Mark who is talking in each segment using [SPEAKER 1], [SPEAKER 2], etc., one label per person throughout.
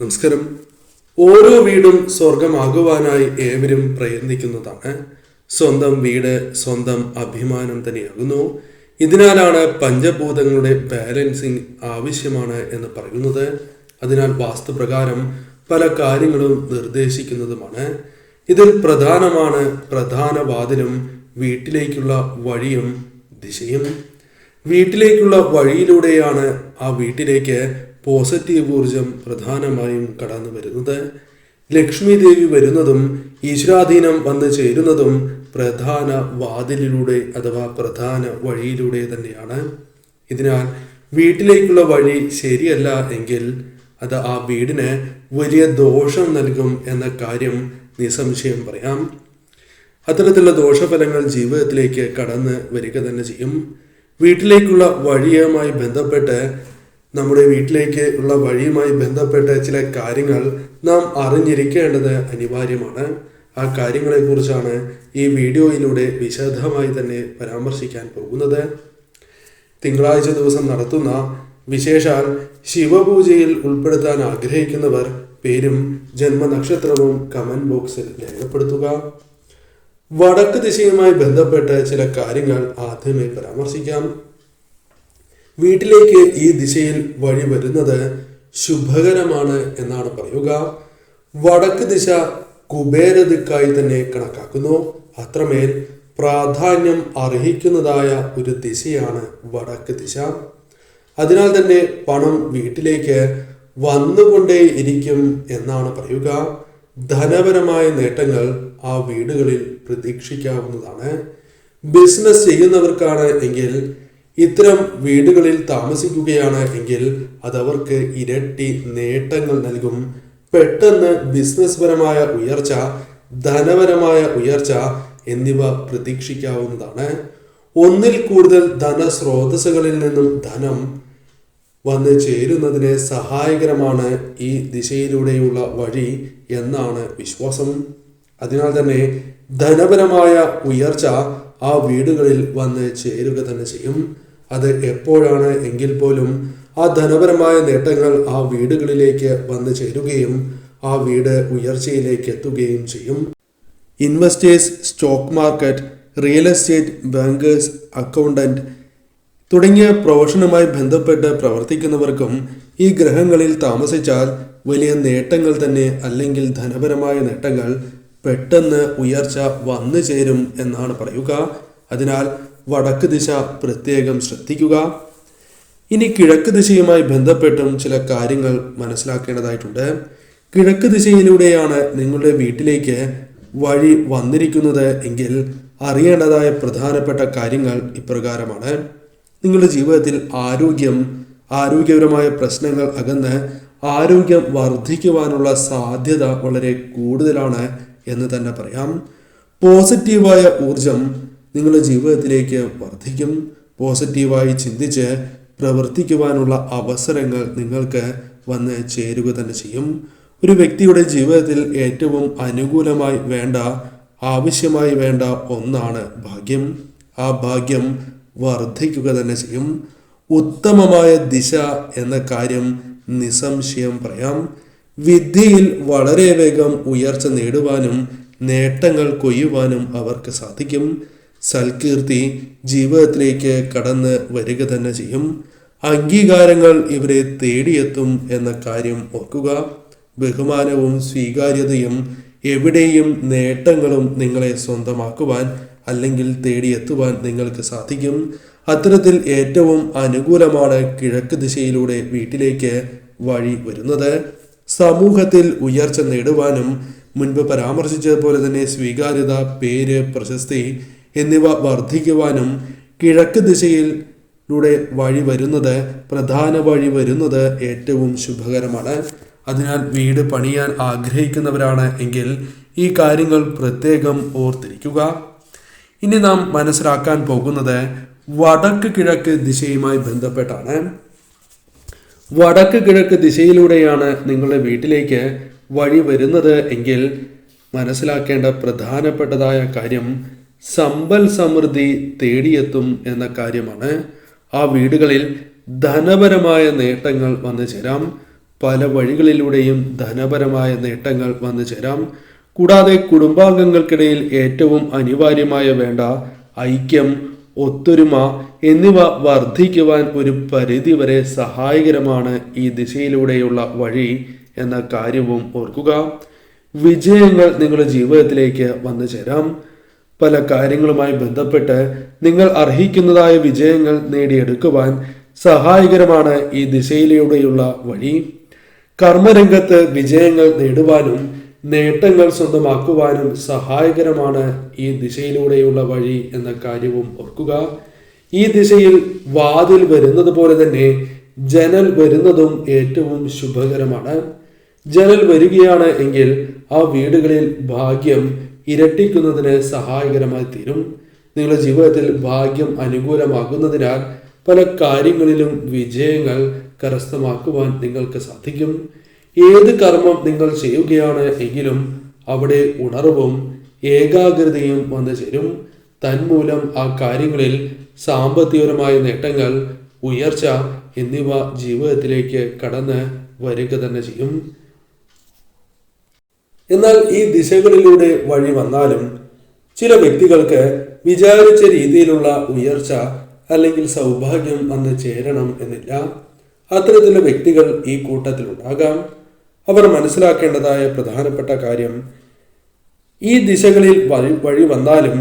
[SPEAKER 1] നമസ്കാരം. ഓരോ വീടും സ്വർഗമാകുവാനായി ഏവരും പ്രയത്നിക്കുന്നതാണ്. സ്വന്തം വീട് സ്വന്തം അഭിമാനം തന്നെയാകുന്നു. ഇതിനാലാണ് പഞ്ചഭൂതങ്ങളുടെ ബാലൻസിങ് ആവശ്യമാണ് എന്ന് പറയുന്നത്. അതിനാൽ വാസ്തുപ്രകാരം പല കാര്യങ്ങളും നിർദ്ദേശിക്കുന്നതുമാണ്. ഇതിൽ പ്രധാനമാണ് പ്രധാന വാതിലും വീട്ടിലേക്കുള്ള വഴിയും ദിശയും. വീട്ടിലേക്കുള്ള വഴിയിലൂടെയാണ് ആ വീട്ടിലേക്ക് പോസിറ്റീവ് ഊർജം പ്രധാനമായും കടന്നു വരുന്നത്. ലക്ഷ്മി ദേവി വരുന്നതും ഈശ്വരാധീനം വന്നു ചേരുന്നതും പ്രധാന വാതിലിലൂടെ അഥവാ പ്രധാന വഴിയിലൂടെ തന്നെയാണ്. ഇതിനാൽ വീട്ടിലേക്കുള്ള വഴി ശരിയല്ല എങ്കിൽ അത് ആ വീടിന് വലിയ ദോഷം നൽകും എന്ന കാര്യം നിസ്സംശയം പറയാം. അത്തരത്തിലുള്ള ദോഷഫലങ്ങൾ ജീവിതത്തിലേക്ക് കടന്ന് വരിക തന്നെ ചെയ്യും. വീട്ടിലേക്കുള്ള വഴിയുമായി ബന്ധപ്പെട്ട് നമ്മുടെ വീട്ടിലേക്ക് ഉള്ള വഴിയുമായി ബന്ധപ്പെട്ട ചില കാര്യങ്ങൾ നാം അറിഞ്ഞിരിക്കേണ്ടത് അനിവാര്യമാണ്. ആ കാര്യങ്ങളെക്കുറിച്ചാണ് ഈ വീഡിയോയിലൂടെ വിശദമായി തന്നെ പരാമർശിക്കാൻ പോകുന്നത്. തിങ്കളാഴ്ച ദിവസം നടത്തുന്ന വിശേഷാൽ ശിവപൂജയിൽ ഉൾപ്പെടുത്താൻ ആഗ്രഹിക്കുന്നവർ പേരും ജന്മനക്ഷത്രവും കമന്റ് ബോക്സിൽ രേഖപ്പെടുത്തുക. വടക്ക് ദിശയുമായി ബന്ധപ്പെട്ട ചില കാര്യങ്ങൾ ആദ്യമേ പരാമർശിക്കാം. വീട്ടിലേക്ക് ഈ ദിശയിൽ വഴി വരുന്നത് ശുഭകരമാണ് എന്നാണ് പറയുക. വടക്ക് ദിശ കുബേരദിക്കായി തന്നെ കണക്കാക്കുന്നു. അത്രമേൽ പ്രാധാന്യം അർഹിക്കുന്നതായ ഒരു ദിശയാണ് വടക്ക് ദിശ. അതിനാൽ തന്നെ പണം വീട്ടിലേക്ക് വന്നുകൊണ്ടേ ഇരിക്കും എന്നാണ് പറയുക. ധനപരമായ നേട്ടങ്ങൾ ആ വീടുകളിൽ പ്രതീക്ഷിക്കാവുന്നതാണ്. ബിസിനസ് ചെയ്യുന്നവർക്കാണ് എങ്കിൽ ഇത്തരം വീടുകളിൽ താമസിക്കുകയാണ് എങ്കിൽ അതവർക്ക് ഇരട്ടി നേട്ടങ്ങൾ നൽകും. പെട്ടെന്ന് ബിസിനസ് പരമായ ഉയർച്ച ധനപരമായ ഉയർച്ച എന്നിവ പ്രതീക്ഷിക്കാവുന്നതാണ്. ഒന്നിൽ കൂടുതൽ ധനസ്രോതസ്സുകളിൽ നിന്നും ധനം വന്ന് ചേരുന്നതിന് സഹായകരമാണ് ഈ ദിശയിലൂടെയുള്ള വഴി എന്നാണ് വിശ്വാസം. അതിനാൽ തന്നെ ധനപരമായ ഉയർച്ച ആ വീടുകളിൽ വന്ന് ചേരുക തന്നെ ചെയ്യും. അത് എപ്പോഴാണ് എങ്കിൽ പോലും ആ ധനപരമായ നേട്ടങ്ങൾ ആ വീടുകളിലേക്ക് വന്നു ചേരുകയും ആ വീട് ഉയർച്ചയിലേക്ക് എത്തുകയും ചെയ്യും. Investors stock market real estate bankers accountant തുടങ്ങിയ പ്രൊഫഷനുമായി ബന്ധപ്പെട്ട് പ്രവർത്തിക്കുന്നവർക്കും ഈ ഗ്രഹങ്ങളിൽ താമസിച്ചാൽ വലിയ നേട്ടങ്ങൾ തന്നെ അല്ലെങ്കിൽ ധനപരമായ നേട്ടങ്ങൾ പെട്ടെന്ന് ഉയർച്ച വന്നു ചേരും എന്നാണ് പറയുക. അതിനാൽ വടക്ക് ദിശ പ്രത്യേകം ശ്രദ്ധിക്കുക. ഇനി കിഴക്ക് ദിശയുമായി ബന്ധപ്പെട്ടും ചില കാര്യങ്ങൾ മനസ്സിലാക്കേണ്ടതായിട്ടുണ്ട്. കിഴക്ക് ദിശയിലൂടെയാണ് നിങ്ങളുടെ വീട്ടിലേക്ക് വഴി വന്നിരിക്കുന്നത് എങ്കിൽ അറിയേണ്ടതായ പ്രധാനപ്പെട്ട കാര്യങ്ങൾ ഇപ്രകാരമാണ്. നിങ്ങളുടെ ജീവിതത്തിൽ ആരോഗ്യം ആരോഗ്യപരമായ പ്രശ്നങ്ങൾ അകന്ന് ആരോഗ്യം വർദ്ധിക്കുവാനുള്ള സാധ്യത വളരെ കൂടുതലാണ് എന്ന് തന്നെ പറയാം. പോസിറ്റീവായ ഊർജം നിങ്ങളുടെ ജീവിതത്തിലേക്ക് വർദ്ധിക്കും. പോസിറ്റീവായി ചിന്തിച്ച് പ്രവർത്തിക്കുവാനുള്ള അവസരങ്ങൾ നിങ്ങൾക്ക് വന്ന് ചേരുക തന്നെ ചെയ്യും. ഒരു വ്യക്തിയുടെ ജീവിതത്തിൽ ഏറ്റവും അനുകൂലമായി വേണ്ട ആവശ്യമായി വേണ്ട ഒന്നാണ് ഭാഗ്യം. ആ ഭാഗ്യം വർദ്ധിക്കുക തന്നെ ചെയ്യും. ഉത്തമമായ ദിശ എന്ന കാര്യം നിസ്സംശയം പറയാം. വിദ്യയിൽ വളരെ വേഗം ഉയർച്ച നേടുവാനും നേട്ടങ്ങൾ കൊയ്യുവാനും അവർക്ക് സാധിക്കും. സൽകീർത്തി ജീവിതത്തിലേക്ക് കടന്ന് വരിക തന്നെ ചെയ്യും. അംഗീകാരങ്ങൾ ഇവരെ തേടിയെത്തും എന്ന കാര്യം ഓർക്കുക. ബഹുമാനവും സ്വീകാര്യതയും എവിടെയും നേട്ടങ്ങളും നിങ്ങളെ സ്വന്തമാക്കുവാൻ അല്ലെങ്കിൽ തേടിയെത്തുവാൻ നിങ്ങൾക്ക് സാധിക്കും. അത്തരത്തിൽ ഏറ്റവും അനുകൂലമാണ് കിഴക്ക് ദിശയിലൂടെ വീട്ടിലേക്ക് വഴി വരുന്നത്. സമൂഹത്തിൽ ഉയർച്ച നേടുവാനും മുൻപ് പരാമർശിച്ചതുപോലെ തന്നെ സ്വീകാര്യത പേര് പ്രശസ്തി എന്നിവ വർദ്ധിക്കുവാനും കിഴക്ക് ദിശയിലൂടെ വഴി വരുന്നത് പ്രധാന വഴി വരുന്നത് ഏറ്റവും ശുഭകരമാണ്. അതിനാൽ വീട് പണിയാൻ ആഗ്രഹിക്കുന്നവരാണ് എങ്കിൽ ഈ കാര്യങ്ങൾ പ്രത്യേകം ഓർത്തിരിക്കുക. ഇനി നാം മനസ്സിലാക്കാൻ പോകുന്നത് വടക്ക് കിഴക്ക് ദിശയുമായി ബന്ധപ്പെട്ടാണ്. വടക്ക് കിഴക്ക് ദിശയിലൂടെയാണ് നിങ്ങളുടെ വീട്ടിലേക്ക് വഴി വരുന്നത് എങ്കിൽ മനസ്സിലാക്കേണ്ട പ്രധാനപ്പെട്ടതായ കാര്യം സമ്പൽ സമൃദ്ധി തേടിയെത്തും എന്ന കാര്യമാണ്. ആ വീടുകളിൽ ധനപരമായ നേട്ടങ്ങൾ വന്നു ചേരാം. പല വഴികളിലൂടെയും ധനപരമായ നേട്ടങ്ങൾ വന്നു ചേരാം. കൂടാതെ കുടുംബാംഗങ്ങൾക്കിടയിൽ ഏറ്റവും അനിവാര്യമായ വേണ്ട ഐക്യം ഒത്തൊരുമ എന്നിവ വർദ്ധിക്കുവാൻ ഒരു പരിധിവരെ സഹായകരമാണ് ഈ ദിശയിലൂടെയുള്ള വഴി എന്ന കാര്യവും ഓർക്കുക. വിജയങ്ങൾ നിങ്ങളുടെ ജീവിതത്തിലേക്ക് വന്നു ചേരാം. പല കാര്യങ്ങളുമായി ബന്ധപ്പെട്ട് നിങ്ങൾ അർഹിക്കുന്നതായ വിജയങ്ങൾ നേടിയെടുക്കുവാൻ സഹായകരമാണ് ഈ ദിശയിലൂടെയുള്ള വഴി. കർമ്മരംഗത്ത് വിജയങ്ങൾ നേടുവാനും നേട്ടങ്ങൾ സ്വന്തമാക്കുവാനും സഹായകരമാണ് ഈ ദിശയിലൂടെയുള്ള വഴി എന്ന കാര്യവും ഓർക്കുക. ഈ ദിശയിൽ വാതിൽ വരുന്നത് പോലെ തന്നെ ജനൽ വരുന്നതും ഏറ്റവും ശുഭകരമാണ്. ജനൽ വരികയാണ് എങ്കിൽ ആ വീടുകളിൽ ഭാഗ്യം ഇരട്ടിക്കുന്നതിന് സഹായകരമായി തീരും. നിങ്ങളുടെ ജീവിതത്തിൽ ഭാഗ്യം അനുകൂലമാകുന്നതിനാൽ പല കാര്യങ്ങളിലും വിജയങ്ങൾ കരസ്ഥമാക്കുവാൻ നിങ്ങൾക്ക് സാധിക്കും. ഏത് കർമ്മം നിങ്ങൾ ചെയ്യുകയാണ് എങ്കിലും അവിടെ ഉണർവും ഏകാഗ്രതയും വന്നു ചേരും. തന്മൂലം ആ കാര്യങ്ങളിൽ സാമ്പത്തികപരമായ നേട്ടങ്ങൾ ഉയർച്ച എന്നിവ ജീവിതത്തിലേക്ക് കടന്ന് വരിക തന്നെ ചെയ്യും. എന്നാൽ ഈ ദിശകളിലൂടെ വഴി വന്നാലും ചില വ്യക്തികൾക്ക് വിചാരിച്ച രീതിയിലുള്ള ഉയർച്ച അല്ലെങ്കിൽ സൗഭാഗ്യം വന്ന് ചേരണം എന്നില്ല. അത്തരത്തിലുള്ള വ്യക്തികൾ ഈ കൂട്ടത്തിൽ കൂട്ടത്തിലുണ്ടാകാം അവർ മനസ്സിലാക്കേണ്ടതായ പ്രധാനപ്പെട്ട കാര്യം ഈ ദിശകളിൽ വഴി വഴി വന്നാലും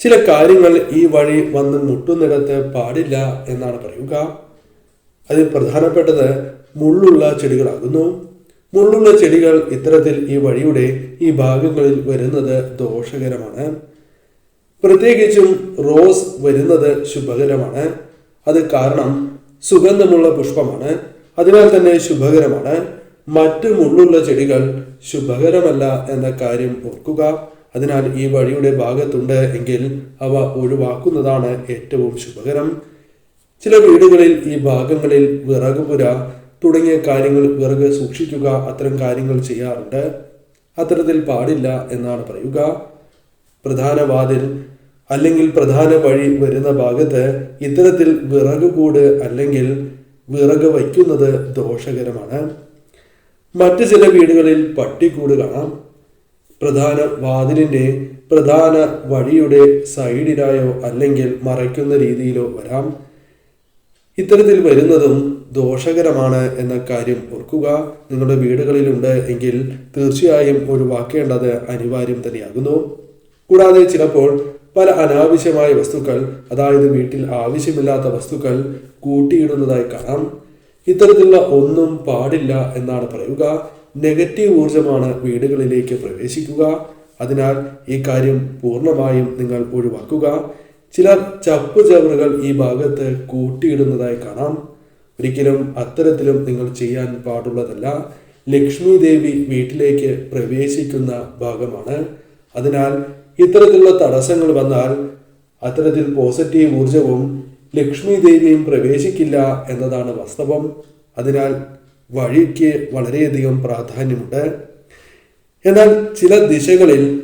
[SPEAKER 1] ചില കാര്യങ്ങൾ ഈ വഴി വന്ന് മുട്ടുന്നിടത്ത് പാടില്ല എന്നാണ് പറയുക. അതിൽ പ്രധാനപ്പെട്ടത് മുള്ളുള്ള ചെടികളാകുന്നു. മുള്ളുള്ള ചെടികൾ ഇത്തരത്തിൽ ഈ വഴിയുടെ ഈ ഭാഗങ്ങളിൽ വരുന്നത് ദോഷകരമാണ്. പ്രത്യേകിച്ചും റോസ് വരുന്നത് ശുഭകരമാണ്. അത് കാരണം സുഗന്ധമുള്ള പുഷ്പമാണ്. അതിനാൽ തന്നെ ശുഭകരമാണ്. മറ്റു മുള്ളുള്ള ചെടികൾ ശുഭകരമല്ല എന്ന കാര്യം ഓർക്കുക. അതിനാൽ ഈ വഴിയുടെ ഭാഗത്തുണ്ട് എങ്കിൽ അവ ഒഴിവാക്കുന്നതാണ് ഏറ്റവും ശുഭകരം. ചില വീടുകളിൽ ഈ ഭാഗങ്ങളിൽ വിറകുപുര തുടങ്ങിയ കാര്യങ്ങൾ വിറക് സൂക്ഷിക്കുക അത്തരം കാര്യങ്ങൾ ചെയ്യാറുണ്ട്. അത്തരത്തിൽ പാടില്ല എന്നാണ് പറയുക. പ്രധാന വാതിൽ അല്ലെങ്കിൽ പ്രധാന വഴി വരുന്ന ഭാഗത്ത് ഇത്തരത്തിൽ വിറക് കൂട് അല്ലെങ്കിൽ വിറക് വയ്ക്കുന്നത് ദോഷകരമാണ്. മറ്റ് ചില വീടുകളിൽ പട്ടിക്കൂട് കാണാം. പ്രധാന വാതിലിന്റെ പ്രധാന വഴിയുടെ സൈഡിലായോ അല്ലെങ്കിൽ മറയ്ക്കുന്ന രീതിയിലോ വരാം. ഇത്തരത്തിൽ വരുന്നതും ദോഷകരമാണ് എന്ന കാര്യം ഓർക്കുക. നിങ്ങളുടെ വീടുകളിലുണ്ട് എങ്കിൽ തീർച്ചയായും ഒഴിവാക്കേണ്ടത് അനിവാര്യം തന്നെയാകുന്നു. കൂടാതെ ചിലപ്പോൾ പല അനാവശ്യമായ വസ്തുക്കൾ അതായത് വീട്ടിൽ ആവശ്യമില്ലാത്ത വസ്തുക്കൾ കൂട്ടിയിടുന്നതായി കാണാം. ഇത്തരത്തിലുള്ള ഒന്നും പാടില്ല എന്നാണ് പറയുക. നെഗറ്റീവ് ഊർജമാണ് വീടുകളിലേക്ക് പ്രവേശിക്കുക. അതിനാൽ ഈ കാര്യം പൂർണമായും നിങ്ങൾ ഒഴിവാക്കുക. ചിലർ ചപ്പു ചവറുകൾ ഈ ഭാഗത്ത് കൂട്ടിയിടുന്നതായി കാണാം. ഒരിക്കലും അത്തരത്തിലും നിങ്ങൾ ചെയ്യാൻ പാടുള്ളതല്ല. ലക്ഷ്മി ദേവി വീട്ടിലേക്ക് പ്രവേശിക്കുന്ന ഭാഗമാണ്. അതിനാൽ ഇത്തരത്തിലുള്ള തടസ്സങ്ങൾ വന്നാൽ അത്തരത്തിൽ പോസിറ്റീവ് ഊർജവും ലക്ഷ്മി ദേവിയും പ്രവേശിക്കില്ല എന്നതാണ് വാസ്തവം. അതിനാൽ വഴിക്ക് വളരെയധികം പ്രാധാന്യമുണ്ട്. എന്നാൽ ചില ദിശകളിൽ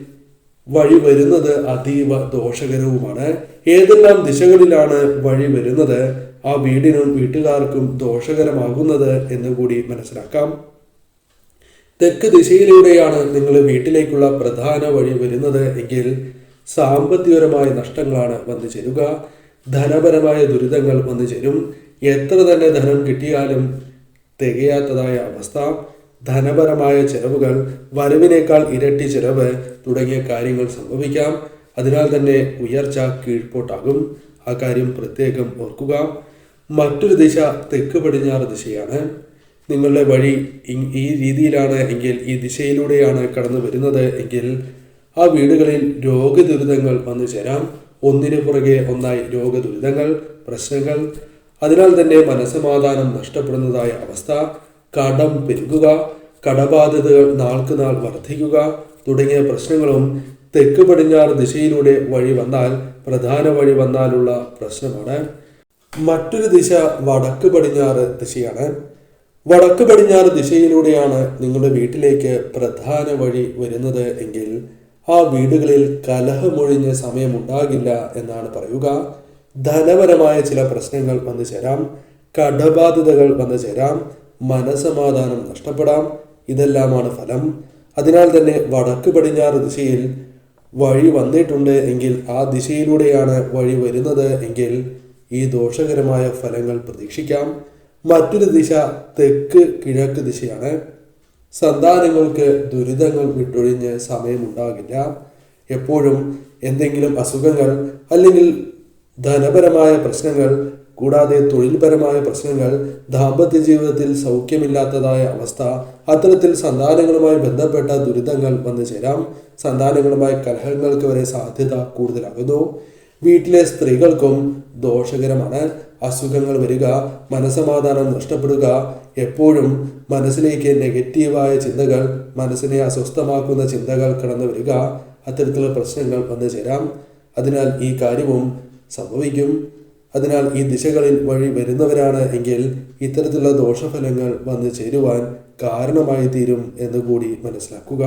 [SPEAKER 1] വഴി വരുന്നത് അതീവ ദോഷകരവുമാണ്. ഏതെല്ലാം ദിശകളിലാണ് വഴി വരുന്നത്? ആ വീടിനും വീട്ടുകാർക്കും ദോഷകരമാകുന്നത് എന്ന് കൂടി മനസ്സിലാക്കാം. തെക്ക് ദിശയിലൂടെയാണ് നിങ്ങൾ വീട്ടിലേക്കുള്ള പ്രധാന വഴി വരുന്നത് എങ്കിൽ സാമ്പത്തികപരമായ നഷ്ടങ്ങളാണ് വന്നു ചേരുക. ധനപരമായ ദുരിതങ്ങൾ വന്നു ചേരും. എത്ര തന്നെ ധനം കിട്ടിയാലും തികയാത്തതായ അവസ്ഥ. ധനപരമായ ചെലവുകൾ വരവിനേക്കാൾ ഇരട്ടി ചെലവ് തുടങ്ങിയ കാര്യങ്ങൾ സംഭവിക്കാം. അതിനാൽ തന്നെ ഉയർച്ച കീഴ്പോട്ടാകും. ആ കാര്യം പ്രത്യേകം ഓർക്കുക. മറ്റൊരു ദിശ തെക്ക് പടിഞ്ഞാറ് ദിശയാണ്. നിങ്ങളുടെ വഴി ഈ രീതിയിലാണ് എങ്കിൽ ഈ ദിശയിലൂടെയാണ് കടന്നു വരുന്നത് എങ്കിൽ ആ വീടുകളിൽ രോഗദുരിതങ്ങൾ വന്നു ചേരാം. ഒന്നിനു പുറകെ ഒന്നായി രോഗദുരിതങ്ങൾ പ്രശ്നങ്ങൾ. അതിനാൽ തന്നെ മനസമാധാനം നഷ്ടപ്പെടുന്നതായ അവസ്ഥ. കടം പെരുകുക. കടബാധ്യതകൾ നാൾക്കുനാൾ വർദ്ധിക്കുക. തുടങ്ങിയ പ്രശ്നങ്ങളും തെക്ക് പടിഞ്ഞാറ് ദിശയിലൂടെ വഴി വന്നാൽ പ്രധാന വഴി വന്നാലുള്ള പ്രശ്നമാണ്. മറ്റൊരു ദിശ വടക്ക് പടിഞ്ഞാറ് ദിശയാണ്. വടക്ക് പടിഞ്ഞാറ് ദിശയിലൂടെയാണ് നിങ്ങളുടെ വീട്ടിലേക്ക് പ്രധാന വഴി വരുന്നത് എങ്കിൽ ആ വീടുകളിൽ കലഹമൊഴിഞ്ഞ സമയമുണ്ടാകില്ല എന്നാണ് പറയുക. ധനപരമായ ചില പ്രശ്നങ്ങൾ വന്നു ചേരാം. കടബാധ്യതകൾ വന്നു ചേരാം. മനസമാധാനം നഷ്ടപ്പെടാം. ഇതെല്ലാമാണ് ഫലം. അതിനാൽ തന്നെ വടക്ക് പടിഞ്ഞാറ് ദിശയിൽ വഴി വന്നിട്ടുണ്ട് എങ്കിൽ ആ ദിശയിലൂടെയാണ് വഴി വരുന്നത് എങ്കിൽ ഈ ദോഷകരമായ ഫലങ്ങൾ പ്രതീക്ഷിക്കാം. മറ്റൊരു ദിശ തെക്ക് കിഴക്ക് ദിശയാണ്. സന്താനങ്ങൾക്ക് ദുരിതങ്ങൾ വിട്ടൊഴിഞ്ഞ് സമയമുണ്ടാകില്ല. എപ്പോഴും എന്തെങ്കിലും അസുഖങ്ങൾ അല്ലെങ്കിൽ ധനപരമായ പ്രശ്നങ്ങൾ കൂടാതെ തൊഴിൽപരമായ പ്രശ്നങ്ങൾ ദാമ്പത്യ ജീവിതത്തിൽ സൗഖ്യമില്ലാത്തതായ അവസ്ഥ അത്തരത്തിൽ സന്താനങ്ങളുമായി ബന്ധപ്പെട്ട ദുരിതങ്ങൾ വന്നു ചേരാം. സന്താനങ്ങളുമായി കലഹങ്ങൾക്ക് വരെ സാധ്യത കൂടുതലാകുന്നു. വീട്ടിലെ സ്ത്രീകൾക്കും ദോഷകരമാണ്. അസുഖങ്ങൾ വരിക മനസമാധാനം നഷ്ടപ്പെടുക എപ്പോഴും മനസ്സിലേക്ക് നെഗറ്റീവായ ചിന്തകൾ മനസ്സിനെ അസ്വസ്ഥമാക്കുന്ന ചിന്തകൾ കടന്നു വരിക അത്തരത്തിലുള്ള പ്രശ്നങ്ങൾ വന്നു ചേരാം. അതിനാൽ ഈ കാര്യവും സംഭവിക്കും. അതിനാൽ ഈ ദിശകളിൽ വഴി വരുന്നവരാണ് എങ്കിൽ ഇത്തരത്തിലുള്ള ദോഷഫലങ്ങൾ വന്നു ചേരുവാൻ കാരണമായി തീരും എന്നുകൂടി മനസ്സിലാക്കുക.